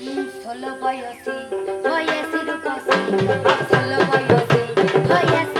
ষোলো বয়সে হয়েছে রূপসী ষোলো বয়সে হয়েছে